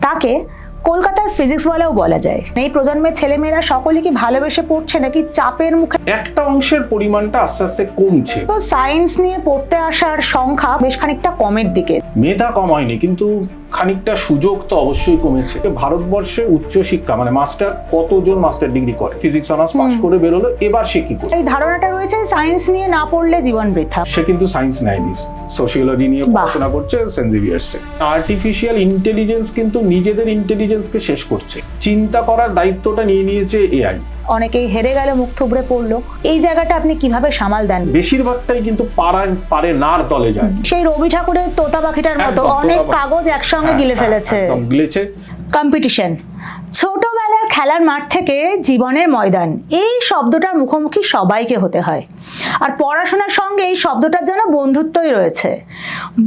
তাকে কলকাতার ফিজিক্স ফিজিক্সওয়ালাও বলা যায়। এই প্রজন্মের ছেলেমেয়েরা সকলে কি ভালোবেসে পড়ছে নাকি চাপের মুখে? একটা অংশের পরিমাণটা আস্তে আস্তে কমছে। তো সায়েন্স নিয়ে পড়তে আসার সংখ্যা বেশ খানিকটা কমের দিকে। মেধা কম হয়নি কিন্তু খানিকটা সুযোগ তো অবশ্যই কমেছে। ভারতবর্ষে উচ্চ শিক্ষা মানে মাস্টার কতজন মাস্টার ডিগ্রি করে? ফিজিক্স অনার্স পাস করে বেরোলো এবার সে কি করে এই ধারণাটা রয়েছে সায়েন্স নিয়ে না পড়লে জীবন বৃথা। সে কিন্তু সায়েন্স নেয়নি। সোশিওলজি নিয়ে পড়াশোনা করছে সেন্ট জেভিয়ার্সে আর্টিফিশিয়াল ইন্টেলিজেন্স কিন্তু নিজেদের ইন্টেলিজেন্সকে শেষ করছে। চিন্তা করার দায়িত্বটা নিয়ে নিয়েছে এআই অনেকেই হেরে গেলে মুখ থুবড়ে পড়ল। এই জায়গাটা আপনি কীভাবে সামাল দেন? বেশিরভাগটাই কিন্তু পারা পারে নার তলে যায়। সেই রবি ঠাকুরের তোতা পাখিটার মতো অনেক কাগজ একসঙ্গে হ্যাঁ, গিলে হ্যাঁ, ফেলেছে গিলেছে। কম্পিটিশন ছোটবেলার খেলার মাঠ থেকে জীবনের ময়দান। এই শব্দটার মুখোমুখি সবাইকে হতে হয়। আর পড়াশোনার সঙ্গে এই শব্দটার জন্য বন্ধুত্বই রয়েছে।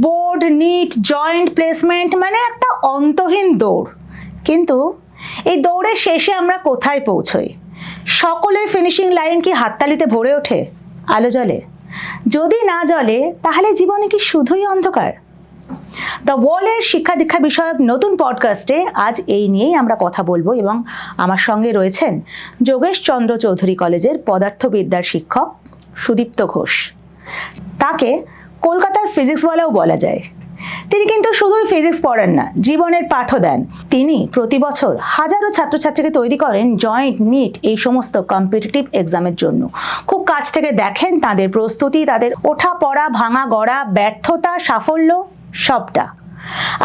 বোর্ড নিট জয়েন্ট প্লেসমেন্ট মানে একটা অন্তহীন দৌড়। কিন্তু এই দৌড়ের শেষে আমরা কোথায় পৌঁছই? সকলের ফিনিশিং লাইন কি হাততালিতে ভরে ওঠে? আলো জলে যদি না জলে তাহলে জীবনে কি শুধুই অন্ধকার? দ্য ওয়ার্ল্ডের শিক্ষা দীক্ষা বিষয়ক নতুন পডকাস্টে আজ এই নিয়েই আমরা কথা বলব এবং আমার সঙ্গে রয়েছেন যোগেশ চন্দ্র চৌধুরী কলেজের পদার্থবিদ্যার শিক্ষক সুদীপ্ত ঘোষ। তাকে কলকাতার ফিজিক্সওয়ালাও বলা যায়। তিনি কিন্তু শুধুই ফিজিক্স পড়েন না, জীবনের পাঠও দেন। তিনি প্রতি বছর হাজারো ছাত্রছাত্রীকে তৈরি করেন জয়েন্ট নিট এই সমস্ত কম্পিটিটিভ এক্সামের জন্য। খুব কাছ থেকে দেখেন তাদের প্রস্তুতি, তাদের ওঠা পড়া ভাঙা গড়া ব্যর্থতা, সাফল্য, সবটা।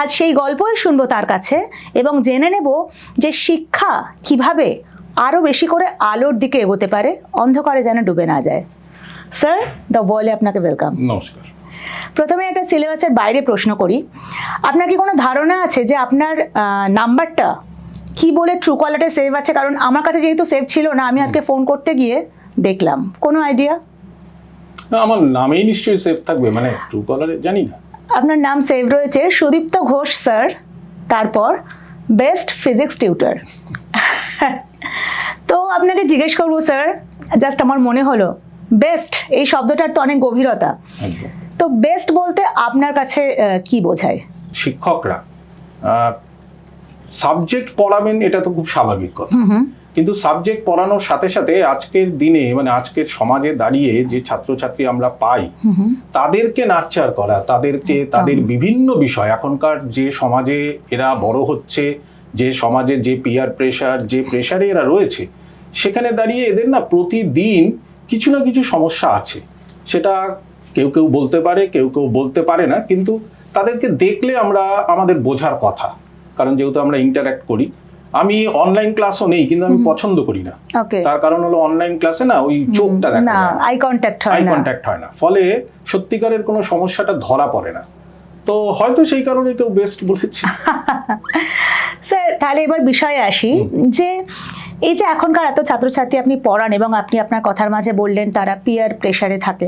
আজ সেই গল্পই শুনব তার কাছে এবং জেনে নেব যে শিক্ষা কীভাবে আরও বেশি করে আলোর দিকে এগোতে পারে, অন্ধকারে যেন ডুবে না যায়। স্যার দ্য ওয়ার্ল্ডে আপনাকে ওয়েলকাম নমস্কার। প্রথমে একটা সিলেবাসের বাইরে প্রশ্ন করি। আপনার কি কোনো ধারণা আছে যে আপনার নাম্বারটা কি বলে ট্রু কলারে সেভ আছে? কারণ আমার কাছে যেহেতু সেভ ছিল না আমি আজকে ফোন করতে গিয়ে দেখলাম। কোনো আইডিয়া আমার নামেই নিশ্চয়ই সেফ থাকবে মানে ট্রু কলারে জানি না। আপনার নাম সেভ রয়েছে সুদীপ্ত ঘোষ স্যার তারপর বেস্ট ফিজিক্স টিউটার তো আপনাকে জিজ্ঞেস করব স্যার জাস্ট আমার মনে হলো বেস্ট এই শব্দটার তো অনেক গভীরতা। তো বেস্ট বলতে আপনার কাছে কি বোঝায়? শিক্ষকরা সাবজেক্ট পড়াবেন এটা তো খুব স্বাভাবিক কথা। কিন্তু সাবজেক্ট পড়ানোর সাথে সাথে আজকের দিনে মানে আজকের সমাজে দাঁড়িয়ে যে ছাত্রছাত্রী আমরা পাই তাদেরকে নার্চার করা তাদেরকে তাদের বিভিন্ন বিষয় এখনকার যে সমাজে এরা বড় হচ্ছে যে সমাজে যে পিয়ার প্রেশার যে প্রেশারে এরা রয়েছে সেখানে দাঁড়িয়ে এদের না প্রতিদিন কিছু না কিছু সমস্যা আছে। সেটা কেউ কেউ বলতে পারে কেউ কেউ বলতে পারে না কিন্তু তাদেরকে দেখলে আমরা আমাদের বোঝার কথা। কারণ যেহেতু আমরা ইন্টারাক্ট করি আমি অনলাইন ক্লাসও নেই কিন্তু আমি পছন্দ করি না। তার কারণ হলো অনলাইন ক্লাসে না ওই চোখটা দেখা না আই কন্ট্যাক্ট আই হয় না। কন্ট্যাক্ট হয় না। ফলে সত্যিকারের কোনো সমস্যাটা ধরা পড়ে না। তো হয়তো সেই কারণে কেউ বেস্ট বলেছে। স্যার তাহলে এবার বিষয়ে আসি যে এই যে এখনকার এত ছাত্রছাত্রী আপনি পড়ান এবং আপনি আপনার কথার মাঝে বললেন তারা পিয়ার প্রেশারে থাকে।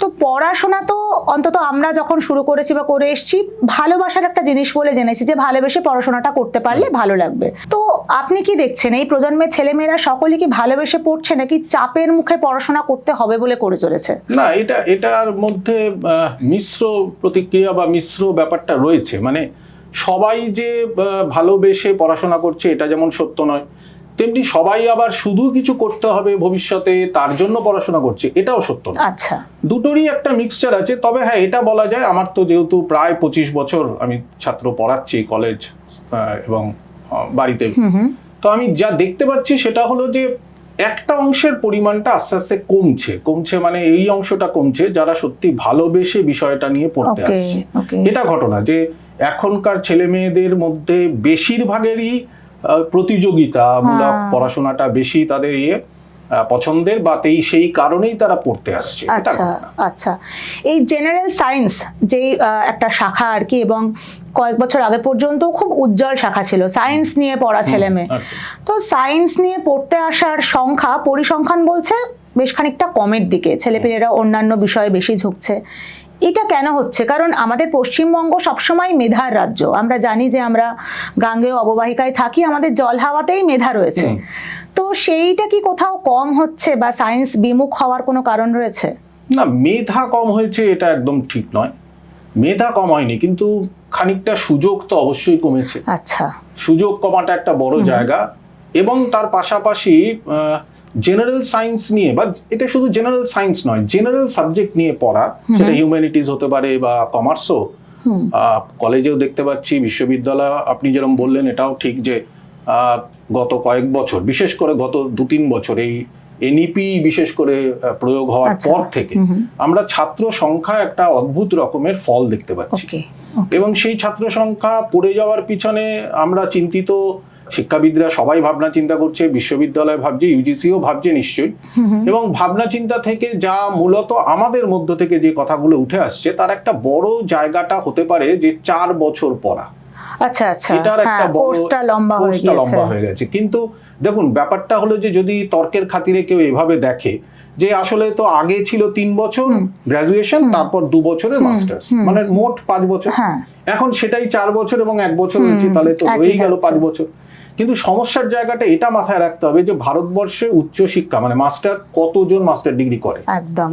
তো পড়াশোনা তো অন্তত আমরা যখন শুরু করেছি বা করে এসেছি ভালোবাসার একটা জিনিস বলে জেনেছি যে ভালোবেসে পড়াশোনাটা করতে পারলে ভালো লাগবে। তো আপনি কি দেখছেন এই প্রজন্মের ছেলেমেয়েরা সকলে কি ভালোবেসে পড়ছে নাকি চাপের মুখে পড়াশোনা করতে হবে বলে করে চলেছে? না এটা এটার মধ্যে মিশ্র প্রতিক্রিয়া বা মিশ্র ব্যাপারটা রয়েছে। মানে সবাই যে ভালোবেসে পড়াশোনা করছে এটা যেমন সত্য নয়। তেমনি সবাই আবার শুধু কিছু করতে হবে ভবিষ্যতে তার জন্য পড়াশোনা করছে এটাও সত্য না। আচ্ছা। দুটোরই একটা মিক্সচার আছে তবে হ্যাঁ এটা বলা যায় আমার তো যেহেতু প্রায় পঁচিশ বছর আমি ছাত্র পড়াচ্ছি কলেজ এবং বাড়িতে। তো আমি যা দেখতে পাচ্ছি সেটা হলো যে একটা অংশের পরিমাণটা আস্তে আস্তে কমছে। কমছে মানে এই অংশটা কমছে যারা সত্যি ভালোবেসে বিষয়টা নিয়ে পড়তে আসছে। এটা ঘটনা যে এখনকার ছেলে মেয়েদের মধ্যে বেশিরভাগেরই প্রতিযোগিতামূলক হ্যাঁ। পড়াশোনাটা বেশি তাদের ইয়ে পছন্দের বা তেই সেই কারণেই তারা পড়তে আসছে আচ্ছা আচ্ছা। এই জেনারেল সায়েন্স যে একটা শাখা আর কি এবং কয়েক বছর আগে পর্যন্ত খুব উজ্জ্বল শাখা ছিল সায়েন্স নিয়ে পড়া ছেলে মেয়ে। তো সায়েন্স নিয়ে পড়তে আসার সংখ্যা পরিসংখ্যান বলছে বেশ খানিকটা কমের দিকে ছেলেপেলেরা অন্যান্য বিষয়ে বেশি ঝুঁকছে। এটা কেন হচ্ছে? কারণ আমাদের পশ্চিমবঙ্গ সবসময় মেধার রাজ্য। আমরা জানি যে আমরা গাঙ্গেয় অববাহিকায় থাকি আমাদের জল হাওয়াতেই মেধা রয়েছে। তো সেইটা কি কোথাও কম হচ্ছে বা সায়েন্স বিমুখ হওয়ার কোনো কারণ রয়েছে? না মেধা কম হয়েছে এটা একদম ঠিক নয়। মেধা কম হয়নি কিন্তু খানিকটা সুযোগ তো অবশ্যই কমেছে। আচ্ছা। সুযোগ কমাটা একটা বড় জায়গা এবং তার পাশাপাশি জেনারেল সায়েন্স নিয়ে বা এটা শুধু জেনারেল সায়েন্স নয় জেনারেল সাবজেক্ট নিয়ে পড়া সেটা হিউম্যানিটিস হতে পারে বা কমার্সও কলেজেও দেখতে পাচ্ছি বিশ্ববিদ্যালয় আপনি যেরকম বললেন এটাও ঠিক যে গত কয়েক বছর বিশেষ করে গত দু তিন বছর এই এনইপি বিশেষ করে প্রয়োগ হওয়ার আচ্ছা। পর থেকে আমরা ছাত্র সংখ্যা একটা অদ্ভুত রকমের ফল দেখতে পাচ্ছি। এবং সেই ছাত্র সংখ্যা পড়ে যাওয়ার পিছনে আমরা চিন্তিত শিক্ষাবিদরা সবাই ভাবনা চিন্তা করছে বিশ্ববিদ্যালয় ভাবছে ইউজিসিও ভাবছে নিশ্চয়ই। এবং ভাবনা চিন্তা থেকে যা মূলত আমাদের মধ্য থেকে যে কথাগুলো উঠে আসছে তার একটা বড় জায়গাটা হতে পারে যে চার বছর পড়া। আচ্ছা আচ্ছা। এটার একটা হ্যাঁ কোর্সটা লম্বা হয়ে লম্বা হয়ে গেছে। কিন্তু দেখুন ব্যাপারটা হলো যে যদি তর্কের খাতিরে কেউ এভাবে দেখে যে আসলে তো আগে ছিল তিন বছর গ্রাজুয়েশন তারপর দু বছরের মাস্টার্স মানে মোট পাঁচ বছর। হ্যাঁ। এখন সেটাই চার বছর এবং এক বছর হয়েছে তাহলে তো হয়েই গেল পাঁচ বছর। কিন্তু সমস্যার জায়গাটা এটা মাথায় রাখতে হবে যে ভারতবর্ষে উচ্চ শিক্ষা মানে মাস্টার কতজন মাস্টার ডিগ্রি করে? একদম।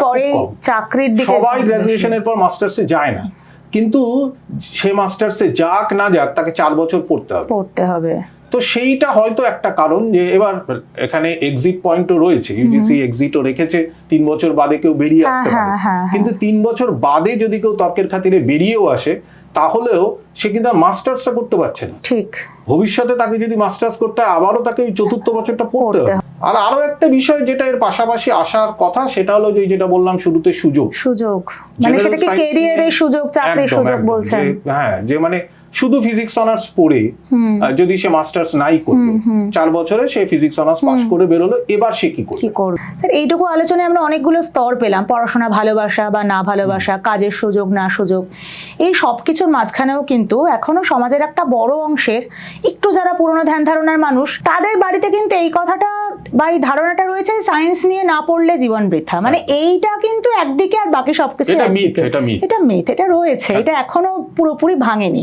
পরেই কম। চাকরির দিকে সবাই গ্র্যাজুয়েশনের পর মাস্টার্সে যায় না। কিন্তু সে মাস্টার্সে যাক না যাক তাকে চার বছর পড়তে হবে। পড়তে হবে। তো সেইটা হয়তো একটা কারণ যে এবার এখানে এক্সিট পয়েন্টও রয়েছে ইউজিসি এক্সিটও রেখেছে তিন বছর বাদে কেউ বেরিয়ে হ্যাঁ আসতে পারে। হ্যাঁ হ্যাঁ। কিন্তু তিন বছর বাদে যদি কেউ তর্কের খাতিরে বেরিয়েও আসে তাহলেও সে কিন্তু মাস্টার্সটা করতে পারছে না। ঠিক। ভবিষ্যতে তাকে যদি মাস্টার্স করতে হয় আবারও তাকে ওই চতুর্থ বছরটা পড়তে হবে। আর আরও একটা বিষয় যেটা এর পাশাপাশি আসার কথা সেটা হলো যে যেটা বললাম শুরুতে সুযোগ। সুযোগ। মানে সেটাকে কেরিয়ারের সুযোগ চাকরির সুযোগ বলছেন। হ্যাঁ যে মানে শুধু ফিজিক্স অনার্স পড়ে যদি সে মাস্টার্স নাই করল। চার বছরে সে ফিজিক্স অনার্স পাস করে বেরোলো এবার সে কি করবে? স্যার এইটুকু আলোচনায় আমরা অনেকগুলো স্তর পেলাম পড়াশোনা ভালোবাসা বা না ভালোবাসা কাজের সুযোগ না সুযোগ। এই সব কিছুর মাঝখানেও কিন্তু এখনও সমাজের একটা বড় অংশের একটু যারা পুরনো ধ্যান ধারণার মানুষ তাদের বাড়িতে কিন্তু এই কথাটা বা এই ধারণাটা রয়েছে সায়েন্স নিয়ে না পড়লে জীবন বৃথা। মানে এইটা কিন্তু একদিকে আর বাকি সবকিছু এটা মিথ। এটা মিথ এটা মেথ এটা রয়েছে এটা এখনও পুরোপুরি ভাঙেনি।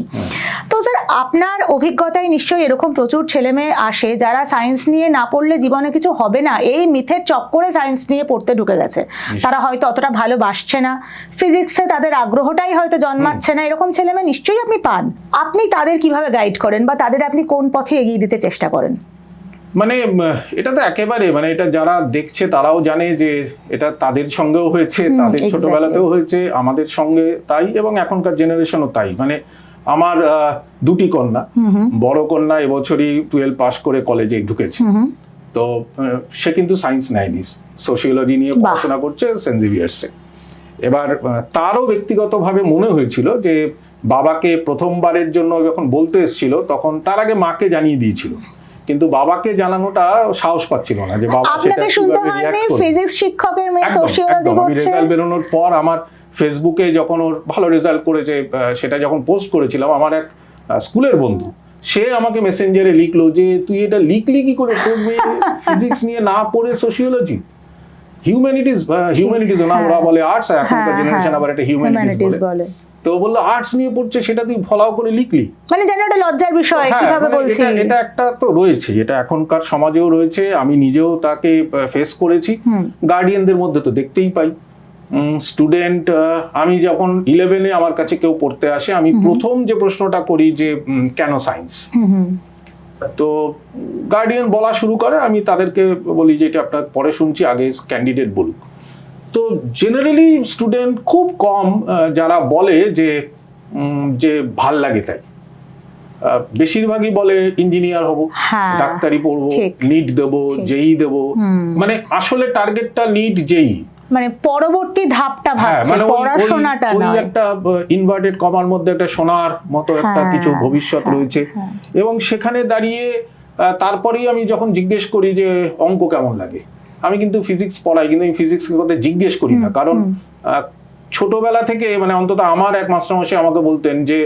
তো স্যার আপনার অভিজ্ঞতায় নিশ্চয়ই এরকম প্রচুর ছেলে মেয়ে আসে যারা সায়েন্স নিয়ে না পড়লে জীবনে কিছু হবে না। এই মিথের চক্করে সায়েন্স নিয়ে পড়তে ঢুকে গেছে। তারা হয়তো অতটা ভালোবাসছে না। ফিজিক্সে তাদের আগ্রহটাই হয়তো জন্মাচ্ছে না। এরকম ছেলে মেয়ে নিশ্চয়ই আপনি পান। আপনি তাদের কীভাবে গাইড করেন বা তাদের আপনি কোন পথে এগিয়ে দিতে চেষ্টা করেন? মানে এটা তো একেবারে মানে এটা যারা দেখছে তারাও জানে যে এটা তাদের সঙ্গেও হয়েছে তাদের ছোটবেলাতেও হয়েছে আমাদের সঙ্গে তাই এবং এখনকার জেনারেশনও তাই। মানে আমার দুটি কন্যা বড় কন্যা এবছরই টুয়েলভ পাস করে কলেজে ঢুকেছে। তো সে কিন্তু সায়েন্স নেয়নি। সোশিওলজি নিয়ে পড়াশোনা করছে সেন্ট জেভিয়ার্সে এবার তারও ব্যক্তিগতভাবে মনে হয়েছিল যে বাবাকে প্রথমবারের জন্য যখন বলতে এসেছিল তখন তার আগে মাকে জানিয়ে দিয়েছিল। কিন্তু বাবাকে জানানোটা সাহস পাচ্ছিল না যে বাবা সেটা। ফিজিক্স শিক্ষকের মেয়ে সোশিওলজি পড়ছে রেজাল্ট বেরোনোর পর আমার ফেসবুকে যখন ওর ভালো রেজাল্ট করেছে সেটা যখন পোস্ট করেছিলাম আমার এক স্কুলের বন্ধু সে আমাকে মেসেঞ্জারে লিখলো যে তুই এটা লিখলি কি করে তোর ফিজিক্স নিয়ে না পড়ে সোশিওলজি হিউম্যানিটিস হিউম্যানিটিস না হ্যাঁ। ওরা বলে আর্টস এখনকার হ্যাঁ, জেনারেশন হ্যাঁ। আবার একটা হিউম্যানিটিস বলে তো বলল আর্টস নিয়ে পড়ছে সেটা তুই ফলাও করে লিখলি। মানে যেন একটা লজ্জার বিষয় হ্যাঁ, কীভাবে মানে বলছি? এটা- একটা তো রয়েছে এটা এখনকার সমাজেও রয়েছে আমি নিজেও তাকে ফেস করেছি। গার্ডিয়ানদের মধ্যে তো দেখতেই পাই। স্টুডেন্ট আমি যখন ইলেভেনে আমার কাছে কেউ পড়তে আসে আমি প্রথম যে প্রশ্নটা করি যে কেন সায়েন্স তো গার্ডিয়ান বলা শুরু করে আমি তাদেরকে বলি যে এটা আপনার পরে শুনছি আগে ক্যান্ডিডেট বলুক। তো জেনারেলি স্টুডেন্ট খুব কম যারা বলে যে যে ভালো লাগে তাই বেশিরভাগই বলে ইঞ্জিনিয়ার হব হ্যাঁ ডাক্তারি পড়ব। নিট দেবো। জেই দেবো মানে আসলে টার্গেটটা নিট জেই মানে পরবর্তী ধাপটা হ্যাঁ ভাবছে মানে পড়াশোনাটা নয় একটা ইনভার্টেড কমার মধ্যে একটা সোনার মতো একটা হ্যাঁ, কিছু ভবিষ্যৎ রয়েছে। এবং সেখানে দাঁড়িয়ে তারপরেই আমি যখন জিজ্ঞেস করি যে অঙ্ক কেমন লাগে আমি কিন্তু ফিজিক্স পড়াই কিন্তু আমি ফিজিক্স কথা জিজ্ঞেস করি না। কারণ ছোটবেলা থেকে মানে অন্তত আমার এক মাস্টারমশাই আমাকে বলতেন যে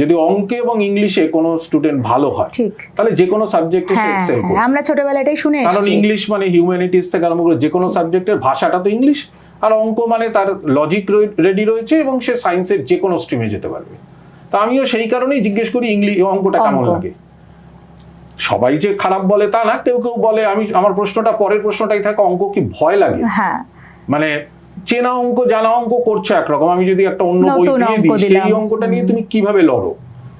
যদি অঙ্কে এবং ইংলিশে কোনো স্টুডেন্ট ভালো হয় তাহলে যে কোনো সাবজেক্টে সে হ্যাঁ এক্সেল হ্যাঁ, করবে। আমরা ছোটবেলায় এটাই শুনে কারণ ইংলিশ মানে হিউম্যানিটিস থেকে আরম্ভ করে যে কোনো সাবজেক্টের ভাষাটা তো ইংলিশ আর অঙ্ক মানে তার লজিক রেডি রয়েছে এবং সে সায়েন্সের যে কোনো স্ট্রিমে যেতে পারবে। তো আমিও সেই কারণেই জিজ্ঞেস করি ইংলিশ অঙ্কটা কেমন লাগে? সবাই যে খারাপ বলে তা না কেউ কেউ বলে আমি আমার প্রশ্নটা পরের প্রশ্নটাই থাকে অঙ্ক কি ভয় লাগে? হ্যাঁ। মানে চেনা অঙ্ক জানা অঙ্ক করছ একরকম আমি যদি একটা অন্য বই দিয়ে দিই সেই অঙ্কটা নিয়ে তুমি কীভাবে লড়ো?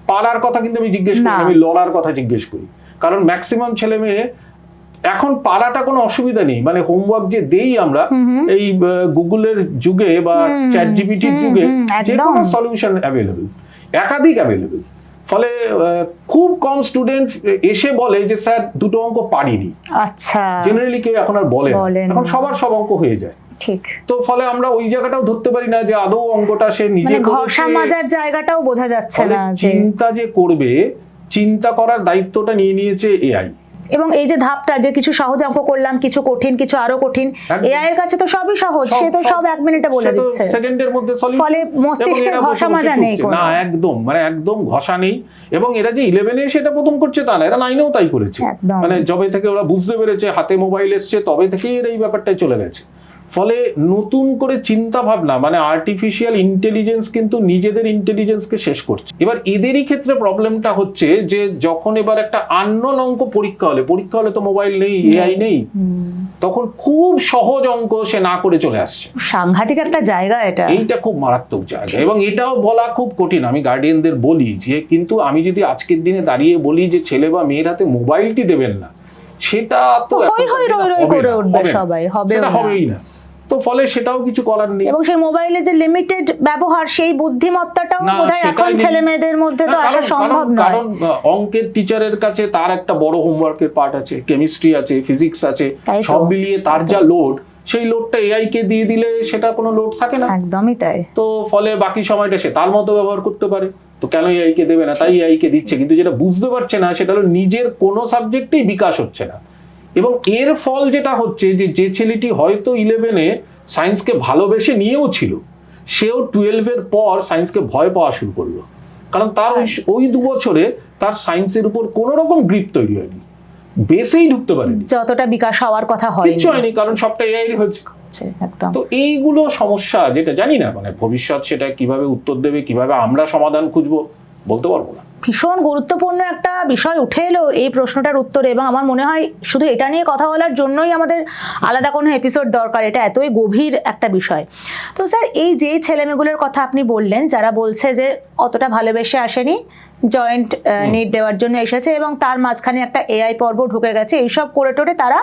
পালার কথা কিন্তু আমি জিজ্ঞেস করি আমি লড়ার কথা জিজ্ঞেস করি। কারণ ম্যাক্সিমাম ছেলে মেয়ে এখন পালাটা কোনো অসুবিধা নেই। মানে হোমওয়ার্ক যে দেই আমরা। এই গুগলের যুগে বা চ্যাট জিপিটির যুগে যে কোনো সলিউশন অ্যাভেলেবল একাধিক অ্যাভেলেবল ফলে খুব কম স্টুডেন্ট এসে বলে যে স্যার দুটো অঙ্ক পারিনি। আচ্ছা। জেনারেলি কেউ এখন আর বলে। এখন সবার সব অঙ্ক হয়ে যায়। ঠিক। তো ফলে আমরা ওই জায়গাটাও ধরতে পারি না যে আদৌ অঙ্কটা সে নিজে মানে ঘষা মাজার জায়গাটাও বোঝা যাচ্ছে না চিন্তা যে করবে চিন্তা করার দায়িত্বটা নিয়ে নিয়েছে এআই এবং এই যে ধাপটা যে কিছু সহজ অঙ্ক করলাম কিছু কঠিন কিছু আরও কঠিন এআই এর কাছে তো সবই সহজ সে তো সব। এক মিনিটে বলে দিচ্ছে। সেকেন্ডের মধ্যে সলিউশন ফলে মস্তিষ্কের ঘষা মাজা নেই কোনো। না একদম মানে একদম ঘষা নেই। এবং এরা যে ইলেভেনে এটা প্রথম করছে তা না এরা নাইনেও তাই করেছে। মানে যবে থেকে ওরা বুঝতে পেরেছে হাতে মোবাইল এসছে তবে থেকেই এরা এই ব্যাপারটায় চলে গেছে। ফলে নতুন করে চিন্তা ভাবনা মানে আর্টিফিশিয়াল ইন্টেলিজেন্স কিন্তু নিজেদের ইন্টেলিজেন্সকে শেষ করছে। এবার এদেরই ক্ষেত্রে প্রবলেমটা হচ্ছে যে যখন এবার একটা আননোন অঙ্ক পরীক্ষা হলে পরীক্ষা হলে তো মোবাইল নেই এআই নেই তখন খুব সহজ অঙ্ক সে না করে চলে আসছে। সাংঘাতিক একটা জায়গা এটা। এইটা খুব মারাত্মক জায়গা। এবং এটাও বলা খুব কঠিন আমি গার্ডিয়ানদের বলি যে কিন্তু আমি যদি আজকের দিনে দাঁড়িয়ে বলি যে ছেলে বা মেয়ের হাতে মোবাইলটি দেবেন না সেটা তো হই হই রই রই করে উঠবে সবাই হবে হবেই না। তো ফলে সেটাও কিছু করার নেই। এবং সেই মোবাইলে যে লিমিটেড ব্যবহার সেই বুদ্ধিমত্তাটাও বোধহয় এখন ছেলে মেয়েদের মধ্যে তো আসা সম্ভব নয়। কারণ অঙ্কের টিচারের কাছে তার একটা বড় হোমওয়ার্কের পার্ট আছে কেমিস্ট্রি আছে ফিজিক্স আছে সব মিলিয়ে তার যা লোড সেই লোডটা এআই কে দিয়ে দিলে সেটা কোনো লোড থাকে না। একদমই তাই। তো ফলে বাকি সময়টা সে তার মতো ব্যবহার করতে পারে। তো কেন এআই কে দেবে না? তাই এআই কে দিচ্ছে। কিন্তু যেটা বুঝতে পারছে না সেটা হলো নিজের কোনো সাবজেক্টেই বিকাশ হচ্ছে না। এবং এর ফল যেটা হচ্ছে যে যে ছেলেটি হয়তো ইলেভেনে সায়েন্সকে ভালোবেসে নিয়েও ছিল সেও টুয়েলভের পর সায়েন্সকে ভয় পাওয়া শুরু করল। কারণ তার ওই ওই দু বছরে তার সায়েন্সের উপর কোনো রকম গ্রিপ তৈরি হয়নি। বেসেই ঢুকতে পারেনি। যতটা বিকাশ হওয়ার কথা হয়নি কিচ্ছু হয়নি। কারণ সবটা এআই হয়েছে। একদম। তো এইগুলো সমস্যা যেটা জানি না মানে ভবিষ্যৎ সেটা কীভাবে উত্তর দেবে কীভাবে আমরা সমাধান খুঁজবো বলতে পারব না। ভীষণ গুরুত্বপূর্ণ একটা বিষয় উঠে এলো এই প্রশ্নটার উত্তরে এবং আমার মনে হয় শুধু এটা নিয়ে কথা বলার জন্যই আমাদের আলাদা কোনো এপিসোড দরকার এটা এতই গভীর একটা বিষয়। তো স্যার এই যে ছেলেমেয়েগুলোর কথা আপনি বললেন যারা বলছে যে অতটা ভালোবেসে আসেনি জয়েন্ট নিট দেওয়ার জন্য এসেছে এবং তার মাঝখানে একটা এআই পর্ব ঢুকে গেছে এইসব করে টোরে তারা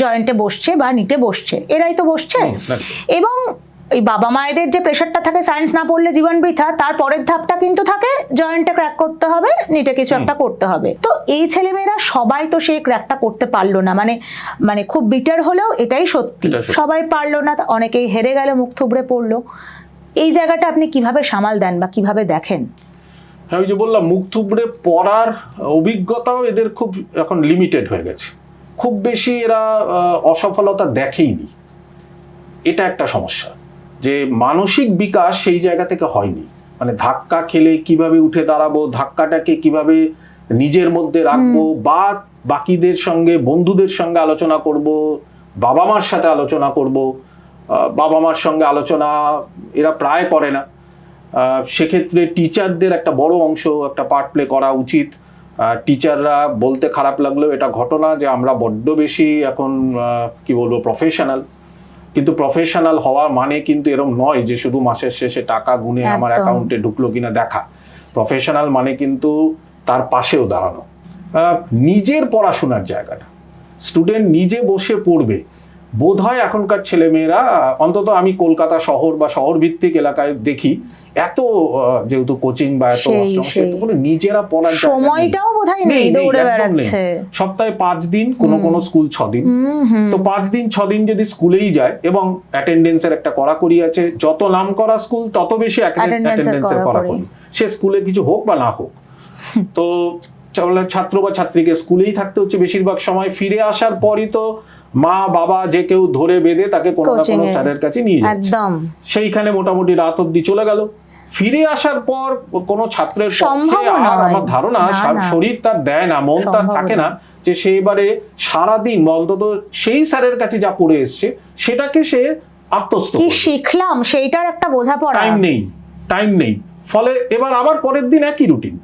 জয়েন্টে বসছে বা নিটে বসছে। এরাই তো বসছে। এবং এই বাবা মায়েদের যে প্রেশারটা থাকে সায়েন্স না পড়লে জীবন বৃথা তার পরের ধাপটা কিন্তু থাকে জয়েন্টে ক্র্যাক করতে হবে নিটে কিছু একটা করতে হবে। তো এই ছেলেমেয়েরা সবাই তো সেই ক্র্যাকটা করতে পারল না। মানে মানে খুব বিটার হলেও এটাই সত্যি। সবাই পারল না অনেকেই হেরে গেল মুখ থুবড়ে পড়ল। এই জায়গাটা আপনি কীভাবে সামাল দেন বা কীভাবে দেখেন? হ্যাঁ ওই যে বললাম মুখ থুবড়ে পড়ার অভিজ্ঞতাও এদের খুব এখন লিমিটেড হয়ে গেছে। খুব বেশি এরা অসফলতা দেখেইনি। এটা একটা সমস্যা। যে মানসিক বিকাশ সেই জায়গা থেকে হয়নি। মানে ধাক্কা খেলে কীভাবে উঠে দাঁড়াবো ধাক্কাটাকে কীভাবে নিজের মধ্যে রাখব বা বাকিদের সঙ্গে বন্ধুদের সঙ্গে আলোচনা করব বাবা মার সাথে আলোচনা করব বাবা মার সঙ্গে আলোচনা এরা প্রায় করে না। সেক্ষেত্রে টিচারদের একটা বড় অংশ একটা পার্ট প্লে করা উচিত। টিচাররা বলতে খারাপ লাগলেও এটা ঘটনা যে আমরা বড্ড বেশি এখন কি বলব প্রফেশনাল কিন্তু প্রফেশনাল হওয়া মানে কিন্তু এরকম নয় যে শুধু মাসের শেষে টাকা গুনে আমার অ্যাকাউন্টে ঢুকলো কিনা দেখা। প্রফেশনাল মানে কিন্তু তার পাশেও দাঁড়ানো। আহ, নিজের পড়াশোনার জায়গাটা। স্টুডেন্ট নিজে বসে পড়বে। বোধ হয় এখনকার ছেলেমেয়েরা অন্তত আমি কলকাতা শহর বা শহর ভিত্তিক এলাকায় দেখি এত যেহেতু কোচিং বা এত নিজেরা পড়ার সময়টাও বোধহয় নেই, দৌড়ে বেড়াচ্ছে। সপ্তাহে পাঁচ দিন কোনো কোনো স্কুল ছ দিন। তো পাঁচ দিন ছ দিন যদি স্কুলেই যায় এবং অ্যাটেন্ডেন্সের একটা কড়াকড়ি আছে যত নাম করা স্কুল তত বেশি অ্যাটেন্ডেন্সের। কড়াকড়ি। সে স্কুলে কিছু হোক বা না হোক। তো ছাত্র বা ছাত্রীকে স্কুলেই থাকতে হচ্ছে বেশিরভাগ সময়। ফিরে আসার পরই তো মা বাবা যে কেউ ধরে বেঁধে তাকে কোনো না কোনো স্যারের কাছে নিয়ে যাচ্ছে। একদম। সেইখানে মোটামুটি রাত অব্দি চলে গেল। ফিরে আসার পর কোনো ছাত্রের পক্ষে আর আমার ধারণা। শরীর তার দেয় না মন তার থাকে না। যে সে এবারে সারাদিন অন্তত সেই স্যারের কাছে যা পড়ে এসছে সেটাকে সে আত্মস্থ কি শিখলাম সেইটার একটা বোঝাপড়া। টাইম নেই টাইম নেই। ফলে এবার আবার পরের দিন একই রুটিন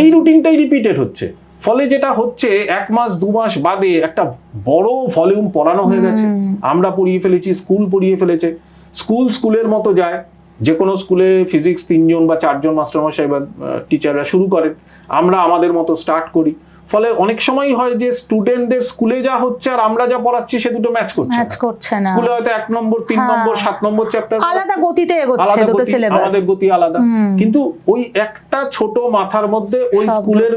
এই রুটিনটাই রিপিটেড হচ্ছে। ফলে যেটা হচ্ছে এক মাস দু মাস বাদে একটা বড় ভলিউম পড়ানো হয়ে গেছে। আমরা পড়িয়ে ফেলেছি স্কুল পড়িয়ে ফেলেছে। স্কুল স্কুলের মতো যায়। যে কোনো স্কুলে ফিজিক্স তিনজন বা চারজন মাস্টারমশাই বা টিচাররা শুরু করেন। আমরা আমাদের মতো স্টার্ট করি। ফলে অনেক সময় হয় যে স্টুডেন্টদের স্কুলে যা হচ্ছে আর আমরা যা পড়াচ্ছি সে দুটো ম্যাচ করছে ম্যাচ করছে না। স্কুলে হয়তো এক নম্বর তিন হ্যাঁ। নম্বর সাত নম্বর চ্যাপ্টার আলাদা গতিতে এগোচ্ছে দুটো সিলেবাস আমাদের গতি আলাদা। কিন্তু ওই একটা ছোট মাথার মধ্যে ওই স্কুলের।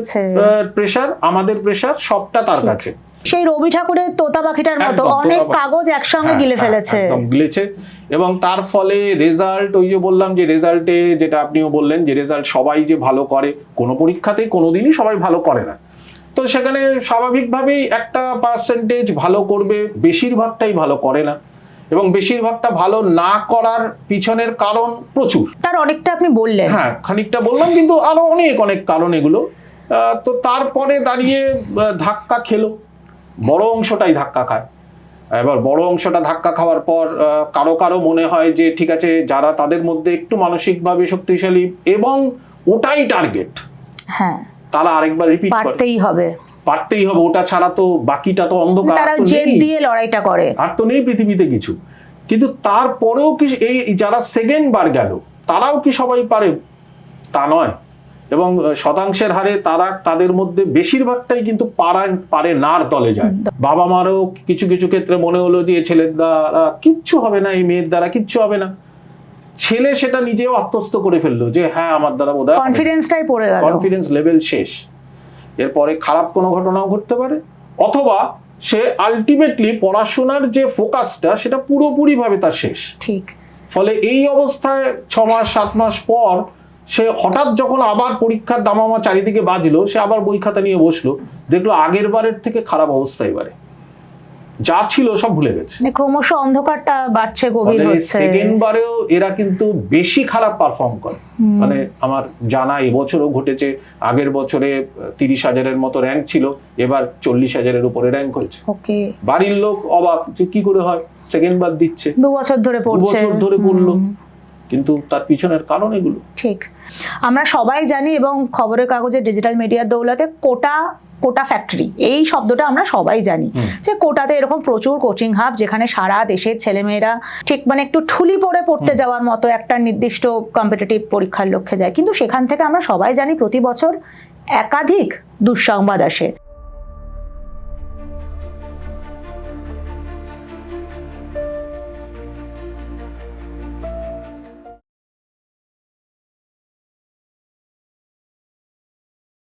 প্রেশার আমাদের প্রেশার সবটা তার কাছে। সেই রবি ঠাকুরের তোতা পাখিটার মতো অনেক কাগজ একসঙ্গে হ্যাঁ, গিলে হ্যাঁ, ফেলেছে। একদম গিলেছে। এবং তার ফলে রেজাল্ট ওই যে বললাম যে রেজাল্টে যেটা আপনিও বললেন যে রেজাল্ট সবাই যে ভালো করে কোনো পরীক্ষাতে কোনোদিনই সবাই ভালো করে না। তো সেখানে স্বাভাবিকভাবেই একটা পার্সেন্টেজ ভালো করবে বেশিরভাগটাই ভালো করে না। এবং বেশিরভাগটা ভালো না করার পিছনের কারণ প্রচুর। তার অনেকটা আপনি বললেন। হ্যাঁ খানিকটা বললাম কিন্তু আরও অনেক অনেক কারণ এগুলো। তো তারপরে দাঁড়িয়ে ধাক্কা খেলো। বড় অংশটাই ধাক্কা খায়। এবার বড় অংশটা ধাক্কা খাওয়ার পর কারও কারও মনে হয় যে ঠিক আছে যারা তাদের মধ্যে একটু মানসিকভাবে শক্তিশালী এবং ওটাই টার্গেট হ্যাঁ। তারা আরেকবার রিপিট পারতেই হবে। পারতেই হবে ওটা ছাড়া তো বাকিটা তো অন্ধকার তারা জেদ দিয়ে লড়াইটা করে। আর তো নেই পৃথিবীতে কিছু। কিন্তু তারপরেও কি এই যারা সেকেন্ড বার গেল তারাও কি সবাই পারে? তা নয়। এবং শতাংশের হারে তারা তাদের মধ্যে বেশিরভাগটাই কিন্তু পারা পারে নার দলে যায়। বাবা মারও কিছু কিছু ক্ষেত্রে মনে হলো যে ছেলের দ্বারা কিচ্ছু হবে না এই মেয়ের দ্বারা কিচ্ছু হবে না। ছেলে সেটা নিজেও আত্মস্থ করে ফেলল যে হ্যাঁ আমার দ্বারা বোধ হয় কনফিডেন্সটাই পড়ে গেল। কনফিডেন্স লেভেল শেষ। এরপরে খারাপ কোনো ঘটনাও ঘটতে পারে অথবা সে আলটিমেটলি পড়াশোনার যে ফোকাসটা সেটা পুরোপুরিভাবে তার শেষ। ঠিক। ফলে এই অবস্থায় ছ মাস সাত মাস পর সে হঠাৎ যখন আবার পরীক্ষার দামামা চারিদিকে বাজলো সে আবার বই খাতা নিয়ে বসল দেখল আগের বারের থেকে খারাপ অবস্থা এবারে। যা ছিল সব ভুলে গেছে। মানে ক্রমশ অন্ধকারটা বাড়ছে গভীর ফলে হচ্ছে। সেকেন্ড বারেও এরা কিন্তু বেশি খারাপ পারফর্ম করে। মানে আমার জানা এবছরও ঘটেছে আগের বছরে তিরিশ হাজারের মতো র্যাঙ্ক ছিল এবার চল্লিশ হাজারের উপরে র্যাঙ্ক হয়েছে। বাড়ির লোক অবাক যে কি করে হয় সেকেন্ড বার দিচ্ছে। দু বছর ধরে পড়ছে। বছর ধরে পড়ল। কিন্তু তার পিছনের কারণ এগুলো। ঠিক। আমরা সবাই জানি এবং খবরের কাগজে ডিজিটাল মিডিয়ার দৌলতে কোটা কোটা ফ্যাক্টরি এই শব্দটা আমরা সবাই জানি। যে কোটাতে এরকম প্রচুর কোচিং হাব যেখানে সারা দেশের ছেলেমেয়েরা ঠিক মানে একটু ঠুলি পড়ে পড়তে যাওয়ার মতো একটা নির্দিষ্ট কম্পিটিটিভ পরীক্ষার লক্ষ্যে যায়। কিন্তু সেখান থেকে আমরা সবাই জানি প্রতি বছর একাধিক দুঃসংবাদ আসে।